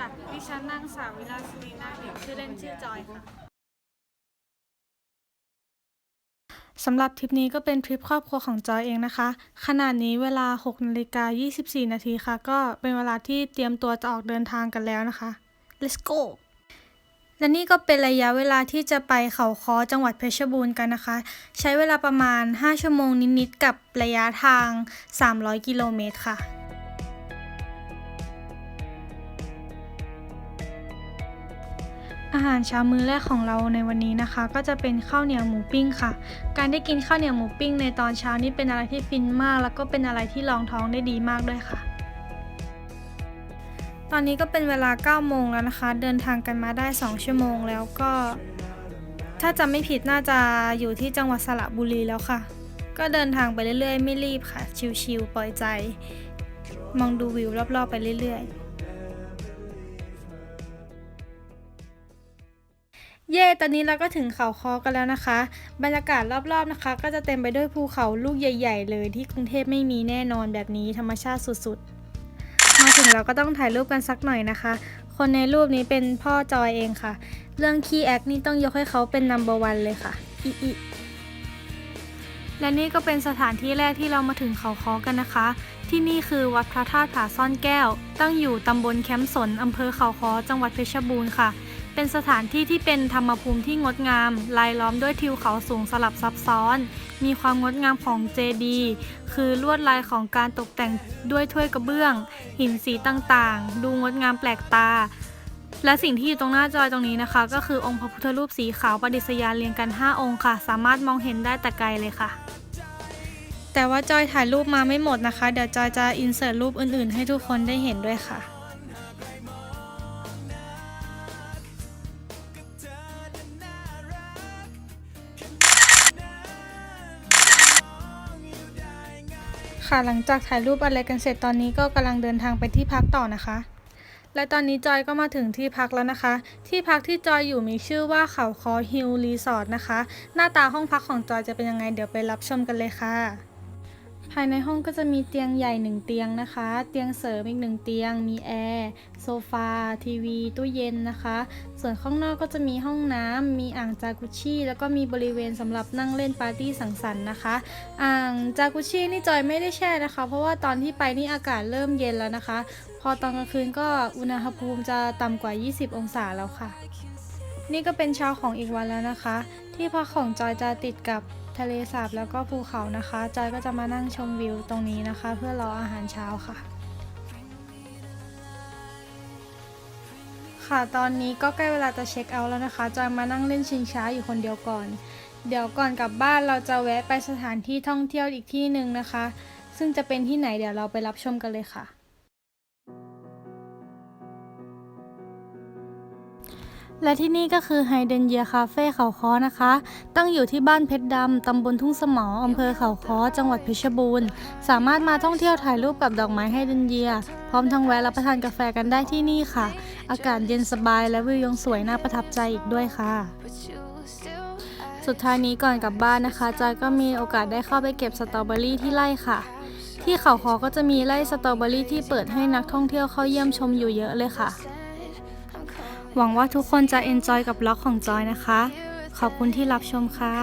ค่ะ ดิฉันนางสาววิลาสินีนาเหนียวชื่อเล่นชื่อจอยค่ะ สำหรับทริปนี้ก็เป็นทริปครอบครัวของจอยเองนะคะ ขณะนี้เวลา6นาฬิกา24 นาทีค่ะ ก็เป็นเวลาที่เตรียมตัวจะออกเดินทางกันแล้วนะคะ let's go และนี่ก็เป็นระยะเวลาที่จะไปเขาค้อจังหวัดเพชรบูรณ์กันนะคะ ใช้เวลาประมาณ 5 ชั่วโมงนิดๆกับระยะทาง 300 กิโลเมตรค่ะ อาหารเช้ามื้อแรกของเราในวันนี้นะคะ ก็จะเป็นข้าวเหนียวหมูปิ้งค่ะ การได้กินข้าวเหนียวหมูปิ้งในตอนเช้านี่เป็นอะไรที่ฟินมาก แล้วก็เป็นอะไรที่รองท้องได้ดีมากด้วยค่ะ ตอนนี้ก็เป็นเวลา9โมงแล้วนะคะ เดินทางกันมาได้ 2 ชั่วโมงแล้วก็ ถ้าจำไม่ผิดน่าจะอยู่ที่จังหวัดสระบุรีแล้วค่ะ ก็เดินทางไปเรื่อยๆ ไม่รีบค่ะ ชิลๆปล่อยใจ มองดูวิวรอบๆไปเรื่อยๆ เย่ตอนนี้เราก็ถึงเขาคอกันแล้วนะคะ บรรยากาศรอบๆนะคะ ก็จะเต็มไปด้วยภูเขาลูกใหญ่ ๆ เลยที่กรุงเทพไม่มีแน่นอนแบบนี้ธรรมชาติสุดๆ มาถึงเราก็ต้องถ่ายรูปกันสักหน่อยนะคะ คนในรูปนี้เป็นพ่อจอยเองค่ะ เรื่องขี้แอคนี่ต้องยกให้เขาเป็นนัมเบอร์วันเลยค่ะอีอีและนี่ก็เป็นสถานที่แรกที่เรามาถึงเขาคอกันนะคะ ที่นี่คือวัดพระธาตุผาซ่อนแก้ว ตั้งอยู่ตำบลแคมป์สนอำเภอเขาคอจังหวัดเพชรบูรณ์ค่ะ เป็นสถานที่ที่เป็นธรรมภูมิที่งดงามลายล้อมด้วยทิวเขาสูงสลับซับซ้อน มีความงดงามของเจดีย์คือลวดลายของการตกแต่งด้วยถ้วยกระเบื้อง หินสีต่างๆ ดูงดงามแปลกตา และสิ่งที่อยู่ตรงหน้าจอยตรงนี้นะคะ ก็คือองค์พระพุทธรูปสีขาวประดิษฐาเรียงกัน 5 องค์ค่ะ สามารถมองเห็นได้แต่ไกลเลยค่ะแต่ว่าจอยถ่ายรูปมาไม่หมดนะคะ เดี๋ยวจอยจะอินเสิร์ตรูปอื่นๆ ให้ทุกคนได้เห็นด้วยค่ะ ค่ะ หลังจากถ่ายรูปอะไรกันเสร็จตอนนี้ก็กำลังเดินทางไปที่พักต่อนะคะ และตอนนี้จอยก็มาถึงที่พักแล้วนะคะ ที่พักที่จอยอยู่มีชื่อว่าเขาคอฮิลรีสอร์ทนะคะ หน้าตาห้องพักของจอยจะเป็นยังไงเดี๋ยวไปรับชมกันเลยค่ะ ภายในห้องก็จะมีเตียงใหญ่หนึ่งเตียงนะคะ เตียงเสริมอีกหนึ่งเตียง มีแอร์โซฟา ทีวี ตู้เย็นนะคะ ส่วนข้างนอกก็จะมีห้องน้ำ มีอ่างจากุชี่ แล้วก็มีบริเวณสำหรับนั่งเล่นปาร์ตี้สังสรรค์นะคะ อ่างจากุชชี่นี่จอยไม่ได้แช่นะคะ เพราะว่าตอนที่ไปนี่อากาศเริ่มเย็นแล้วนะคะ พอตอนกลางคืนก็อุณหภูมิจะต่ำกว่า 20 องศาแล้วค่ะ นี่ก็เป็นเช้าของอีกวันแล้วนะคะ ที่พักของจอยจะติดกับทะเลสาบแล้วก็ภูเขานะคะ จอยก็จะมานั่งชมวิวตรงนี้นะคะ เพื่อรออาหารเช้าค่ะ ค่ะตอนนี้ก็ใกล้เวลาจะเช็คเอาท์แล้วนะคะ จอยมานั่งเล่นชิงช้าอยู่คนเดียวก่อน เดี๋ยวก่อนกลับบ้านเราจะแวะไปสถานที่ท่องเที่ยวอีกที่หนึ่งนะคะ ซึ่งจะเป็นที่ไหนเดี๋ยวเราไปรับชมกันเลยค่ะ และที่นี่ก็คือไฮเดนเยียคาเฟ่เขาค้อนะคะ ตั้งอยู่ที่บ้านเพชรดำ ตำบลทุ่งสมออำเภอเขาค้อ จังหวัดเพชรบูรณ์ สามารถมาท่องเที่ยวถ่ายรูปกับดอกไม้ไฮเดนเยีย พร้อมทั้งแวะรับประทานกาแฟกันได้ที่นี่ค่ะ อากาศเย็นสบายและวิวยังสวยน่าประทับใจอีกด้วยค่ะ สุดท้ายนี้ก่อนกลับบ้านนะคะจอยก็มีโอกาสได้เข้าไปเก็บสตรอเบอรี่ที่ไร่ค่ะ ที่เขาคอก็จะมีไร่สตรอเบอรี่ที่เปิดให้นักท่องเที่ยวเข้าเยี่ยมชมอยู่เยอะเลยค่ะ หวังว่าทุกคนจะเอนจอยกับบล็อกของจอยนะคะ ขอบคุณที่รับชมค่ะ